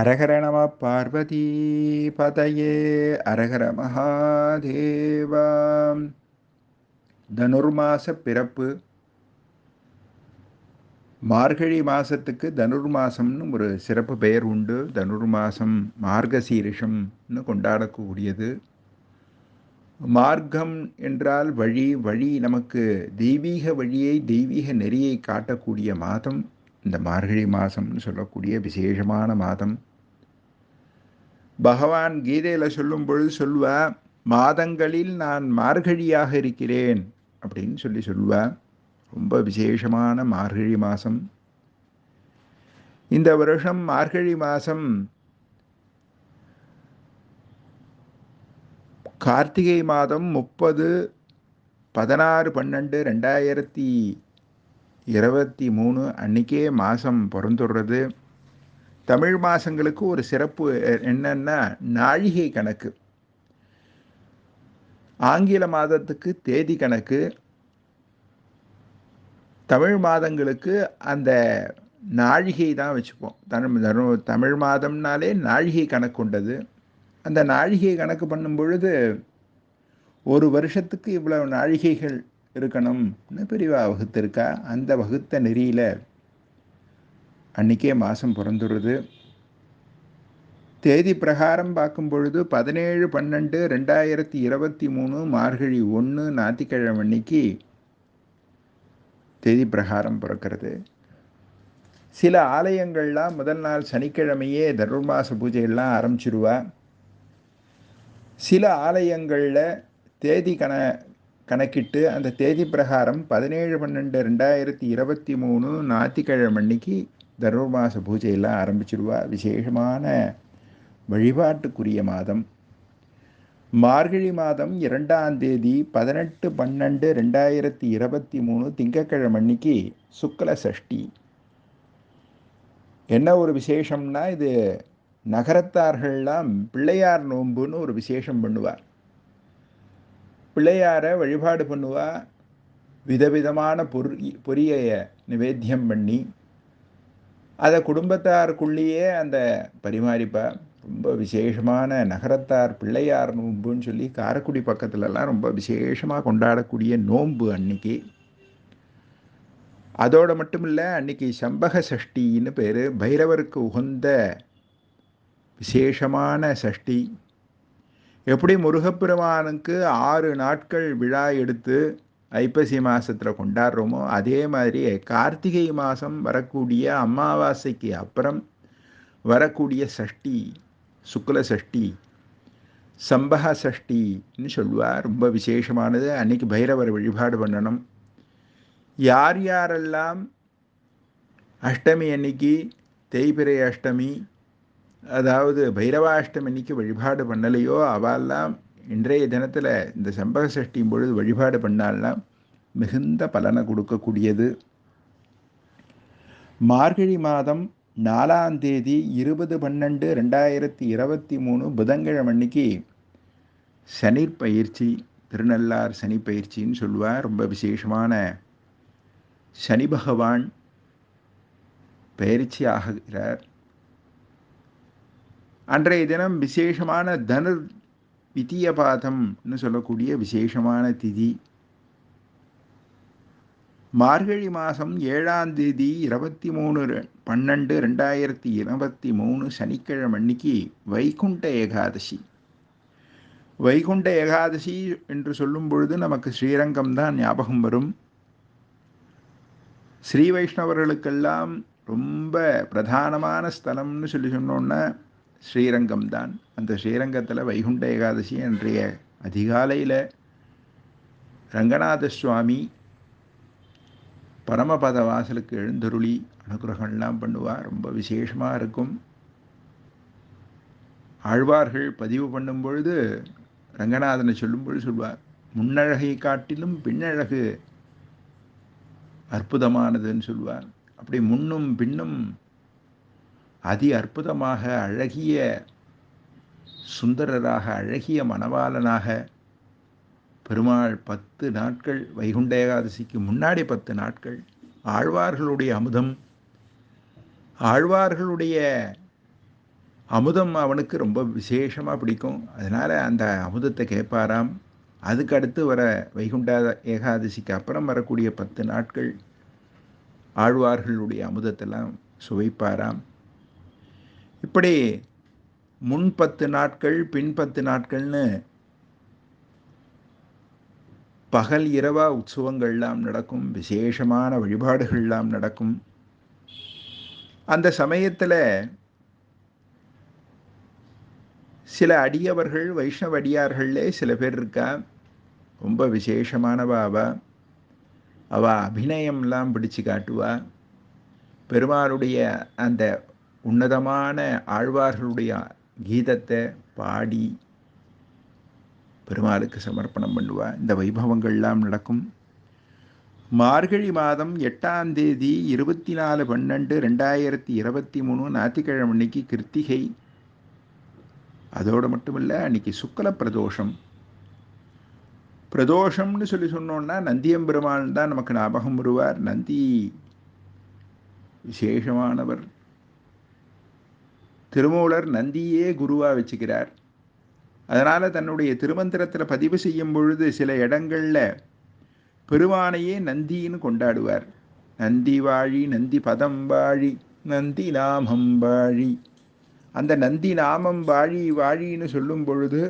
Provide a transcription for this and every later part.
அரகர நம பார்வதி பதையே அரகர மகாதேவா தனுர்மாச பிறப்பு மார்கழி மாதத்துக்கு தனுர்மாசம்னு ஒரு சிறப்பு பெயர் உண்டு. தனுர்மாசம் மார்கசீரிஷம்னு கொண்டாடக்கூடியது. மார்க்கம் என்றால் வழி வழி நமக்கு தெய்வீக வழியை தெய்வீக நெறியை காட்டக்கூடிய மாதம். இந்த மார்கழி மாதம்னு சொல்லக்கூடிய விசேஷமான மாதம். பகவான் கீதையில் சொல்லும் பொழுது சொல்வா மாதங்களில் நான் மார்கழியாக இருக்கிறேன் அப்படின்னு சொல்லி சொல்வா ரொம்ப விசேஷமான மார்கழி மாதம் இந்த வருஷம் மார்கழி மாதம் கார்த்திகை மாதம் முப்பது பதினாறு பன்னெண்டு ரெண்டாயிரத்தி இருபத்தி மூணு அன்றைக்கே மாதம் பிறந்துடுறது. தமிழ் மாதங்களுக்கு ஒரு சிறப்பு என்னன்னா நாழிகை கணக்கு. ஆங்கில மாதத்துக்கு தேதி கணக்கு. தமிழ் மாதங்களுக்கு அந்த நாழிகை தான் வச்சுப்போம். தமிழ் தமிழ் மாதம்னாலே நாழிகை கணக்கு கொண்டது அந்த நாழிகை கணக்கு பண்ணும் பொழுது ஒரு வருஷத்துக்கு இவ்வளவு நாழிகைகள் இருக்கணும்னு பெரியவா வகுத்திருக்கா? அந்த வகுத்த நெறியில் அன்றைக்கே மாதம் பிறந்துடுறது தேதி பிரகாரம் பார்க்கும் பொழுது பதினேழு பன்னெண்டு ரெண்டாயிரத்தி இருபத்தி மூணு மார்கழி ஒன்று ஞாயிற்றுக்கிழமை அன்னைக்கு தேதி பிரகாரம் பிறக்கிறது. சில ஆலயங்கள்லாம் முதல் நாள் சனிக்கிழமையே தனுர்மாச பூஜையெல்லாம் ஆரம்பிச்சிருவா. சில ஆலயங்களில் தேதி கண கணக்கிட்டு அந்த தேதி பிரகாரம் பதினேழு பன்னெண்டு ரெண்டாயிரத்தி இருபத்தி மூணு ஞாயிற்றுக்கிழமை அன்னைக்கு தனுர்மாச பூஜையெல்லாம் ஆரம்பிச்சிடுவா விசேஷமான வழிபாட்டுக்குரிய மாதம். மார்கழி மாதம் இரண்டாம் தேதி பதினெட்டு பன்னெண்டு ரெண்டாயிரத்தி இருபத்தி மூணு திங்கக்கிழமை அன்னைக்கு சுக்கல சஷ்டி. என்ன ஒரு விசேஷம்னா இது நகரத்தார்கள்லாம் பிள்ளையார் நோன்புன்னு ஒரு விசேஷம் பண்ணுவார். பிள்ளையாரை வழிபாடு பண்ணுவா? விதவிதமான பொறி பொரியை நிவேத்தியம் பண்ணி அதை குடும்பத்தாருக்குள்ளேயே அந்த பரிமாறிப்பா. ரொம்ப விசேஷமான நகரத்தார் பிள்ளையார் நோன்புன்னு சொல்லி காரைக்குடி பக்கத்துலலாம் ரொம்ப விசேஷமாக கொண்டாடக்கூடிய நோன்பு அன்னைக்கு. அதோடு மட்டும் இல்லை அன்னைக்கு சம்பக சஷ்டின்னு பேர். பைரவருக்கு உகந்த விசேஷமான சஷ்டி. எப்படி முருகப்பெருமானுக்கு ஆறு நாட்கள் விழா எடுத்து ஐப்பசி மாதத்தில் கொண்டாடுறோமோ அதே மாதிரி கார்த்திகை மாதம் வரக்கூடிய அமாவாசைக்கு அப்புறம் வரக்கூடிய சஷ்டி சுக்ல சஷ்டி சம்பக சஷ்டின்னு சொல்லுவார். ரொம்ப விசேஷமானது. அன்னைக்கு பைரவர் வழிபாடு பண்ணணும். யார் யாரெல்லாம் அஷ்டமி அன்னைக்கு தேய்பிரை அஷ்டமி அதாவது பைரவாஷ்டமி அன்னைக்கு வழிபாடு பண்ணலையோ அவெல்லாம் இன்றைய தினத்தில் இந்த சம்பக சஷ்டியும் பொழுது வழிபாடு பண்ணால்னா மிகுந்த பலனை கொடுக்கக்கூடியது. மார்கழி மாதம் நாலாம் தேதி இருபது பன்னெண்டு ரெண்டாயிரத்தி இருபத்தி மூணு புதன்கிழமை அன்னைக்கு சனி பயிற்சி திருநள்ளார் சனி பயிற்சின்னு சொல்லுவார். ரொம்ப விசேஷமான சனி பகவான் பயிற்சி ஆகிறார் அன்றைய தினம் விசேஷமான தனுர் வித்தியபாதம்னு சொல்லக்கூடிய விசேஷமான திதி. மார்கழி மாதம் ஏழாம் தேதி இருபத்தி மூணு பன்னெண்டு ரெண்டாயிரத்தி இருபத்தி மூணு சனிக்கிழமை அன்னைக்கு வைகுண்ட ஏகாதசி. வைகுண்ட ஏகாதசி என்று சொல்லும் பொழுது நமக்கு ஸ்ரீரங்கம் தான் ஞாபகம் வரும். ஸ்ரீ வைஷ்ணவர்களுக்கெல்லாம் ரொம்ப பிரதானமான ஸ்தலம்னு சொல்லி சொன்னோன்னா ஸ்ரீரங்கம் தான் அந்த ஸ்ரீரங்கத்தில் வைகுண்ட ஏகாதசி அன்றைய அதிகாலையில் ரங்கநாத சுவாமி பரமபத வாசலுக்கு எழுந்தருளி அனுகிரகம்லாம் பண்ணுவார் ரொம்ப விசேஷமாக இருக்கும். ஆழ்வார்கள் பதிவு பண்ணும் பொழுது ரங்கநாதனை சொல்லும்பொழுது சொல்வார் முன்னழகை காட்டிலும் பின்னழகு அற்புதமானதுன்னு சொல்வார். அப்படி முன்னும் பின்னும் அதி அற்புதமாக அழகிய சுந்தரராக அழகிய மணவாளனாக பெருமாள் பத்து நாட்கள் வைகுண்ட ஏகாதசிக்கு முன்னாடி பத்து நாட்கள் ஆழ்வார்களுடைய அமுதம். ஆழ்வார்களுடைய அமுதம் அவனுக்கு ரொம்ப விசேஷமாக பிடிக்கும். அதனால் அந்த அமுதத்தை கேட்பாராம். அதுக்கு அடுத்து வர வைகுண்ட ஏகாதசிக்கு அப்புறம் வரக்கூடிய பத்து நாட்கள் ஆழ்வார்களுடைய அமுதத்தெல்லாம் சுவைப்பாராம். இப்படி முன் பத்து நாட்கள் பின் பத்து நாட்கள்னு பகல் இரவா உற்சவங்கள்லாம் நடக்கும் விசேஷமான வழிபாடுகள்லாம் நடக்கும். அந்த சமயத்தில் சில அடியவர்கள் வைஷ்ணவ அடியார்கள்லே சில பேர் இருக்கா? ரொம்ப விசேஷமானவா அவ? அவ அபிநயம்லாம் பிடிச்சு காட்டுவா? பெருமாளுடைய அந்த உன்னதமான ஆழ்வார்களுடைய கீதத்தை பாடி பெருமாளுக்கு சமர்ப்பணம் பண்ணுவா. இந்த வைபவங்கள்லாம் நடக்கும். மார்கழி மாதம் எட்டாம் தேதி இருபத்தி நாலு பன்னெண்டு ரெண்டாயிரத்தி இருபத்தி மூணு ஞாயிற்றுக்கிழமை அன்னைக்கு கிருத்திகை. அதோடு மட்டும் இல்லை அன்னைக்கு சுக்கல பிரதோஷம். பிரதோஷம்னு சொல்லி சொன்னோன்னா நந்தியம்பெருமான் தான் நமக்கு ஞாபகம் வருவார். நந்தி விசேஷமானவர். திருமூலர் நந்தியே குருவாக வச்சுக்கிறார். அதனால் தன்னுடைய திருமந்திரத்தில் பதிவு செய்யும் பொழுது சில இடங்களில் பெருமானையே நந்தின்னு கொண்டாடுவார். நந்தி வாழி நந்தி பதம் வாழி நந்தி நாமம் வாழி. அந்த நந்தி நாமம் வாழி வாழின்னு சொல்லும் பொழுது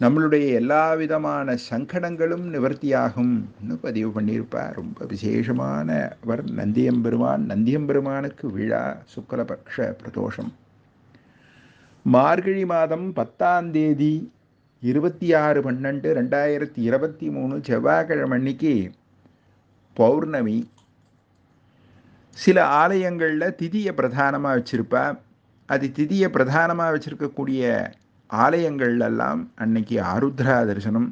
நம்மளுடைய எல்லா விதமான சங்கடங்களும் நிவர்த்தியாகும்னு பதிவு பண்ணியிருப்பார். ரொம்ப விசேஷமானவர் நந்தியம்பெருமான் நந்தியம்பெருமானுக்கு விழா சுக்கலபக்ஷ பிரதோஷம். மார்கழி மாதம் பத்தாம் தேதி இருபத்தி ஆறு பன்னெண்டு ரெண்டாயிரத்தி இருபத்தி மூணு செவ்வாய்க்கிழமை அன்னைக்கு பௌர்ணமி. சில ஆலயங்களில் திதியை பிரதானமாக வச்சுருப்பா அது திதியை பிரதானமாக வச்சுருக்கக்கூடிய ஆலயங்கள்லாம் அன்னைக்கு ஆருத்ரா தரிசனம்.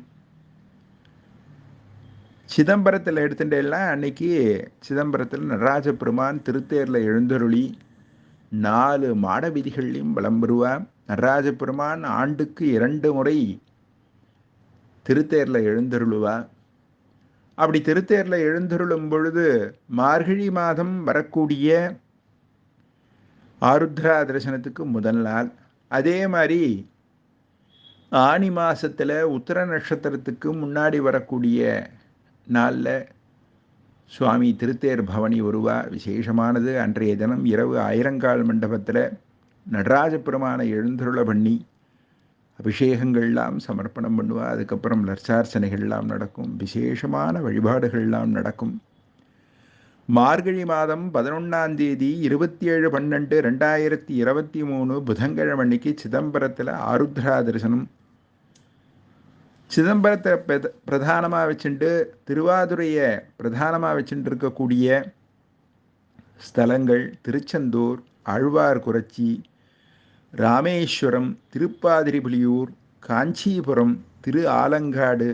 சிதம்பரத்தில் எடுத்துட்டேலாம் அன்னைக்கு சிதம்பரத்தில் நடராஜ பெருமான் திருத்தேரில் எழுந்தருளி நாலு மாட விதிகள்லையும் வலம் வருவா நடராஜ பெருமான் ஆண்டுக்கு இரண்டு முறை திருத்தேரில் எழுந்தருளுவா அப்படி திருத்தேரில் எழுந்தருளும் பொழுது மார்கழி மாதம் வரக்கூடிய ஆருத்ரா தரிசனத்துக்கு முதல் நாள். அதே மாதிரி ஆனி மாதத்தில் உத்தர நட்சத்திரத்துக்கு முன்னாடி வரக்கூடிய நாளில் சுவாமி திருத்தேர் பவனி உருவா விசேஷமானது. அன்றைய தினம் இரவு ஆயிரங்கால் மண்டபத்தில் நடராஜ பெருமானை எழுந்துருள பண்ணி அபிஷேகங்கள்லாம் சமர்ப்பணம் பண்ணுவா. அதுக்கப்புறம் லட்சார்ச்சனைகள்லாம் நடக்கும். விசேஷமான வழிபாடுகள்லாம் நடக்கும். மார்கழி மாதம் பதினொன்றாம் தேதி இருபத்தி ஏழு பன்னெண்டு ரெண்டாயிரத்தி இருபத்தி மூணு புதன்கிழமை அன்னைக்கு சிதம்பரத்தில் ஆருத்ரா தரிசனம். சிதம்பரத்தை பிரதானமாக வச்சுட்டு திருவாதுரையை பிரதானமாக வச்சுட்டு இருக்கக்கூடிய ஸ்தலங்கள் திருச்செந்தூர் ஆழ்வார்குறிச்சி ராமேஸ்வரம் திருப்பாதிரிபுலியூர் காஞ்சிபுரம் திரு ஆலங்காடு.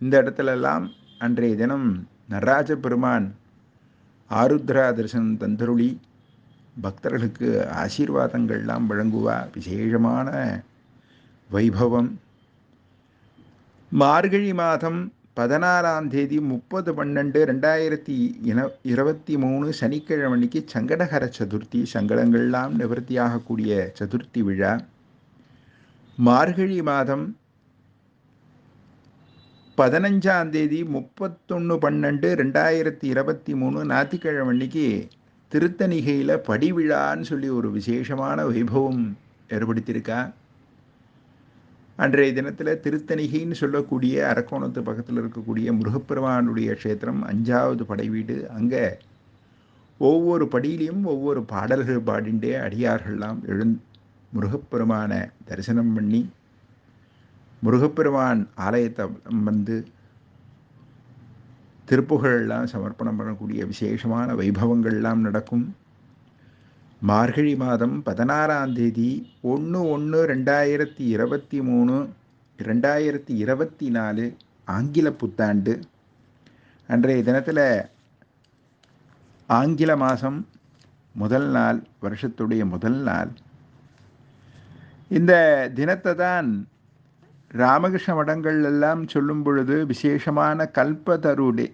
இந்த இடத்துலெல்லாம் அன்றைய தினம் நடராஜ பெருமான் ஆருத்ரா தரிசனம் தந்தருளி. பக்தர்களுக்கு ஆசீர்வாதங்கள்லாம் வழங்குவா. விசேஷமான வைபவம். மார்கழி மாதம் பதினாறாம் தேதி முப்பது பன்னெண்டு ரெண்டாயிரத்தி இன இருபத்தி மூணு சனிக்கிழமைக்கு சங்கடகர சதுர்த்தி சங்கடங்கள்லாம் நிவர்த்தியாகக்கூடிய சதுர்த்தி விழா. மார்கழி மாதம் பதினஞ்சாம் தேதி முப்பத்தொன்று பன்னெண்டு ரெண்டாயிரத்தி இருபத்தி மூணு ஞாயிற்றுக்கிழமைக்கு அன்னைக்கு திருத்தணிகையில் படிவிழான்னு சொல்லி ஒரு விசேஷமான வைபவம் ஏற்படுத்தியிருக்கா. அன்றைய தினத்தில் திருத்தணிகைன்னு சொல்லக்கூடிய அரக்கோணத்து பக்கத்தில் இருக்கக்கூடிய முருகப்பெருமானுடைய க்ஷேத்திரம் அஞ்சாவது படை வீடு. அங்கே ஒவ்வொரு படியிலையும் ஒவ்வொரு பாடல்கள் பாடிண்டே அடியார்கள்லாம் எழுந் முருகப்பெருமானை தரிசனம் பண்ணி முருகப்பெருமான் ஆலயத்தை வந்து திருப்புகழெல்லாம் சமர்ப்பணம் பண்ணக்கூடிய விசேஷமான வைபவங்கள்லாம் நடக்கும். மார்கழி மாதம் பதினாறாம் தேதி ஒன்று ஒன்று ரெண்டாயிரத்தி இருபத்தி மூணு ரெண்டாயிரத்தி இருபத்தி நாலு ஆங்கில புத்தாண்டு. அன்றைய தினத்தில் ஆங்கில மாதம் முதல் நாள் வருஷத்துடைய முதல் நாள். இந்த தினத்தை தான் ராமகிருஷ்ண மடங்கள் எல்லாம் சொல்லும் பொழுது விசேஷமான கல்பதரு டே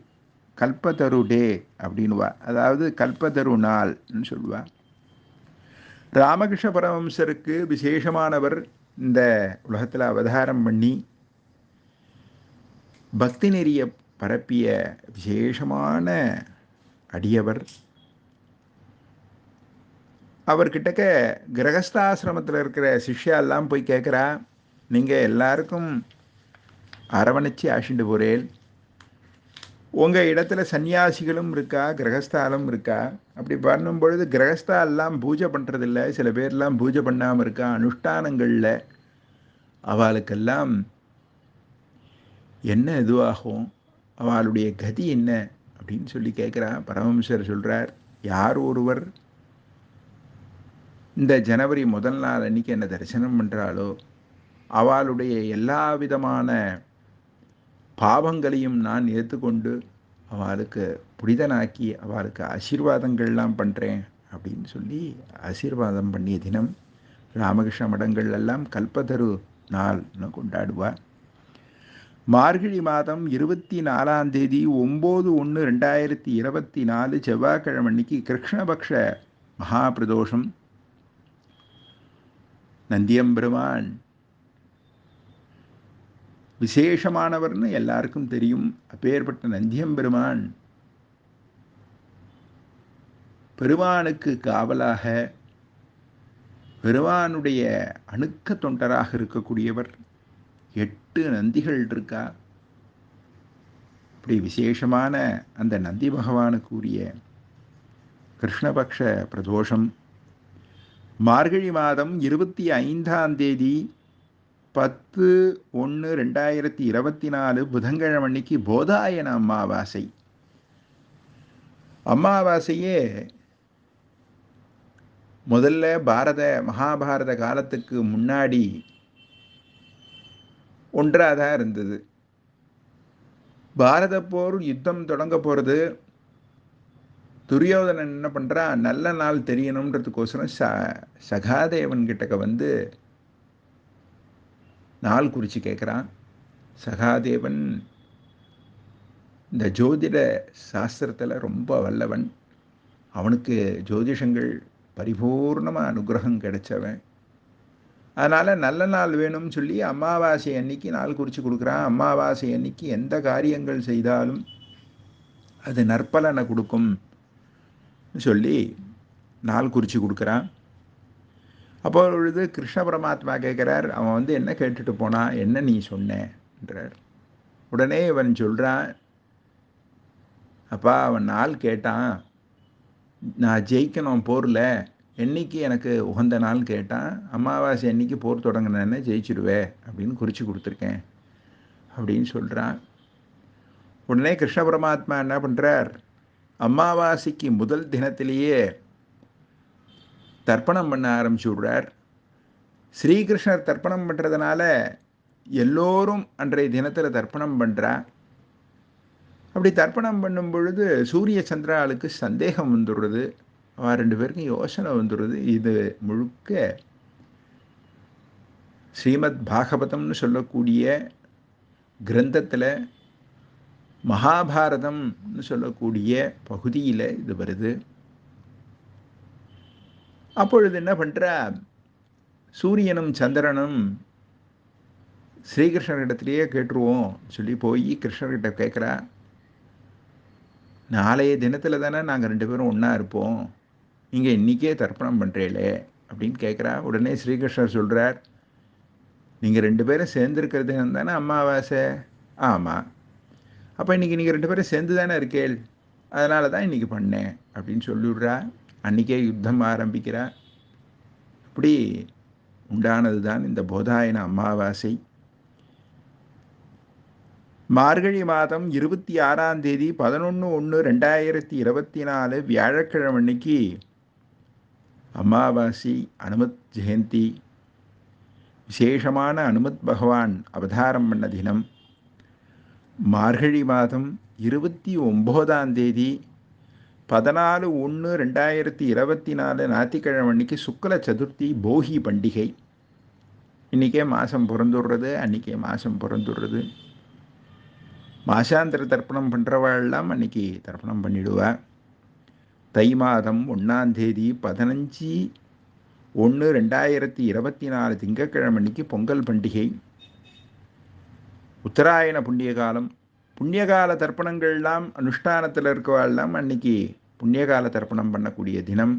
கல்பதரு டே அப்படின்வா அதாவது கல்பதரு நாள்னு சொல்லுவாள் ராமகிருஷ்ண பரமம்சருக்கு விசேஷமானவர் இந்த உலகத்தில் அவதாரம் பண்ணி பக்தி நெறிய பரப்பிய விசேஷமான அடியவர். அவர்கிட்டக்க கிரகஸ்தாசிரமத்தில் இருக்கிற சிஷ்யாலாம் போய் கேட்குறா நீங்கள் எல்லாருக்கும் அரவணைச்சி ஆசிண்டு போகிறேன் உங்கள் இடத்துல சன்னியாசிகளும் இருக்கா கிரகஸ்தாலும் இருக்கா? அப்படி பண்ணும் பொழுது கிரகஸ்தா எல்லாம் பூஜை பண்ணுறதில்ல சில பேர்லாம் பூஜை பண்ணாமல் இருக்கா? அனுஷ்டானங்களில் அவளுக்கெல்லாம் என்ன இதுவாகும்? அவளுடைய கதி என்ன? அப்படின்னு சொல்லி கேட்குறா பரமஹம்சர் சொல்கிறார் யார் ஒருவர் இந்த ஜனவரி முதல் நாள் அன்னைக்கு என்ன தரிசனம் பண்ணுறாளோ அவளுடைய எல்லா விதமான பாவங்களையும் நான் ஏற்றுக்கொண்டு அவளுக்கு புனிதனாக்கி அவளுக்கு ஆசீர்வாதங்கள்லாம் பண்ணுறேன் அப்படின்னு சொல்லி ஆசீர்வாதம் பண்ணிய தினம் ராமகிருஷ்ண மடங்கள் எல்லாம் கல்பதரு நாள்னு கொண்டாடுவார். மார்கழி மாதம் இருபத்தி நாலாம் தேதி ஒம்பது ஒன்று ரெண்டாயிரத்தி இருபத்தி நாலு செவ்வாய்க்கிழமை அன்னைக்கு கிருஷ்ணபக்ஷ மகாபிரதோஷம். நந்தியம்பெருமான் விசேஷமானவர்னு எல்லாருக்கும் தெரியும். அப்பேற்பட்ட நந்தியம்பெருமான் பெருமானுக்கு காவலாக பெருமானுடைய அணுக்க தொண்டராக இருக்கக்கூடியவர் எட்டு நந்திகள் இருக்கா? இப்படி விசேஷமான அந்த நந்தி பகவானுக்குரிய கிருஷ்ணபக்ஷ பிரதோஷம். மார்கழி மாதம் இருபத்தி ஐந்தாம் தேதி பத்து ஒன்று ரெண்டாயிரத்தி இருபத்தி நாலு புதன்கிழமை அன்னைக்கு போதாயன அமாவாசை. அமாவாசையே முதல்ல பாரத மகாபாரத காலத்துக்கு முன்னாடி ஒன்றாக தான் இருந்தது. பாரத போர் யுத்தம் தொடங்க போகிறது துரியோதனன் என்ன பண்ணுறான் நல்ல நாள் தெரியணுன்றதுக்கோசரம் ச சகாதேவன் கிட்டக்க வந்து நாள் குறித்து கேட்குறான் சகாதேவன் இந்த ஜோதிட சாஸ்திரத்தில் ரொம்ப வல்லவன். அவனுக்கு ஜோதிஷங்கள் பரிபூர்ணமாக அனுகிரகம் கிடைச்சவன். அதனால் நல்ல நாள் வேணும்னு சொல்லி அமாவாசை அன்னைக்கு நாள் குறித்து கொடுக்குறான். அமாவாசை அன்னைக்கு எந்த காரியங்கள் செய்தாலும் அது நற்பலனை கொடுக்கும். சொல்லி நாள் குறித்து கொடுக்குறான். அப்பொழுது கிருஷ்ண பரமாத்மா கேட்குறார் அவன் வந்து என்ன கேட்டுட்டு போனான் என்ன நீ சொன்னேன்றார். உடனே இவன் சொல்கிறான் அப்பா அவன் நாள் கேட்டான். நான் ஜெயிக்கணும் போரில். என்னைக்கு எனக்கு உகந்த நாள் கேட்டான். அமாவாசை என்னைக்கு போர் தொடங்கினேன்னு ஜெயிச்சிடுவேன் அப்படின்னு குறித்து கொடுத்துருக்கேன். அப்படின்னு சொல்கிறான் உடனே கிருஷ்ண பரமாத்மா என்ன பண்ணுறார் அமாவாசைக்கு முதல் தினத்திலேயே தர்ப்பணம் பண்ண ஆரம்பிச்சு விடுறார் ஸ்ரீகிருஷ்ணர் தர்ப்பணம் பண்ணுறதுனால எல்லோரும் அன்றைய தினத்தில் தர்ப்பணம் பண்ணுறா அப்படி தர்ப்பணம் பண்ணும் பொழுது சூரிய சந்திராளுக்கு சந்தேகம் வந்துடுறது அவன் ரெண்டு பேருக்கும் யோசனை வந்துடுறது இது முழுக்க ஸ்ரீமத் பாகவதம்னு சொல்லக்கூடிய கிரந்தத்தில் மகாபாரதம்னு சொல்லக்கூடிய பகுதியில் இது வருது. அப்பொழுது என்ன பண்ணுறா சூரியனும் சந்திரனும் ஸ்ரீகிருஷ்ணர்கிட்டத்திலேயே கேட்டுருவோம் சொல்லி போய் கிருஷ்ணர்கிட்ட கேட்குறா. நாளைய தினத்தில் தானே நாங்கள் ரெண்டு பேரும் ஒன்றா இருப்போம். நீங்கள் இன்றைக்கே தர்ப்பணம் பண்ணுறீங்களே அப்படின்னு கேட்குறா. உடனே ஸ்ரீகிருஷ்ணர் சொல்கிறார் நீங்கள் ரெண்டு பேரும் சேர்ந்துருக்கிறது தானே அம்மாவாசை ஆமாம் அப்போ இன்றைக்கி நீங்கள் ரெண்டு பேரும் சேர்ந்து தானே இருக்கேள். அதனால தான் இன்றைக்கி பண்ணேன் அப்படின்னு சொல்லிவிட்றா. அன்றைக்கே யுத்தம் ஆரம்பிக்கிறார் இப்படி உண்டானது தான் இந்த போதாயன அமாவாசை. மார்கழி மாதம் இருபத்தி ஆறாம் தேதி பதினொன்று ஒன்று ரெண்டாயிரத்தி இருபத்தி நாலு வியாழக்கிழமை அன்னைக்கு அமாவாசி அனுமத் ஜெயந்தி விசேஷமான அனுமத் பகவான் அவதாரம் பண்ண தினம். மார்கழி மாதம் இருபத்தி ஒம்போதாம் தேதி பதினாலு ஒன்று ரெண்டாயிரத்தி இருபத்தி நாலு ஞாயிற்றுக்கிழமை அன்னைக்கு சுக்கல சதுர்த்தி போகி பண்டிகை. இன்றைக்கே மாதம் பிறந்துடுறது அன்றைக்கே மாதம் பிறந்துடுறது. மாசாந்திர தர்ப்பணம் பண்ணுறவாள்லாம் அன்றைக்கி தர்ப்பணம் பண்ணிடுவா. தை மாதம் ஒன்றாந்தேதி பதினஞ்சு ஒன்று ரெண்டாயிரத்தி இருபத்தி நாலு திங்கட்கிழமை அன்னைக்கு பொங்கல் பண்டிகை. உத்தராயண புண்ணிய காலம். புண்ணியகால தர்ப்பணங்கள்லாம் அனுஷ்டானத்தில் இருக்கவாள்லாம் அன்னைக்கு புண்ணியகால தர்ப்பணம் பண்ணக்கூடிய தினம்.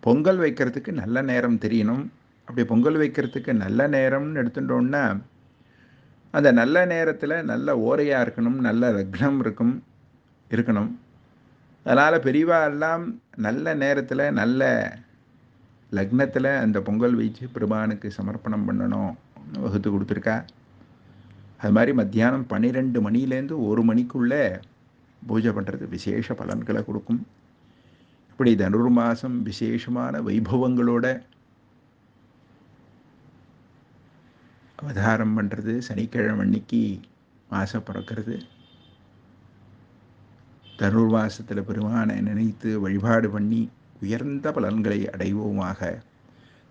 பொங்கல் வைக்கிறதுக்கு நல்ல நேரம் தெரியணும். அப்படி பொங்கல் வைக்கிறதுக்கு நல்ல நேரம்னு எடுத்துட்டோம்னா அந்த நல்ல நேரத்தில் நல்ல ஓரையாக இருக்கணும் நல்ல லக்னம் இருக்கும் இருக்கணும். அதனால் பெரியவா எல்லாம் நல்ல நேரத்தில் நல்ல லக்னத்தில் அந்த பொங்கல் வச்சு பெருமானுக்கு சமர்ப்பணம் பண்ணணும் வகுத்து கொடுத்துருக்கா. அது மாதிரி மத்தியானம் பன்னிரெண்டு மணிலேருந்து ஒரு மணிக்குள்ளே பூஜை பண்ணுறது விசேஷ பலன்களை கொடுக்கும். இப்படி தனுர் மாதம் விசேஷமான வைபவங்களோட அவதாரம் பண்ணுறது சனிக்கிழமை அன்னைக்கு மாதம் பிறக்கிறது. தனுர்மாசத்தில் பெருமானை நினைத்து வழிபாடு பண்ணி உயர்ந்த பலன்களை அடைவோமாக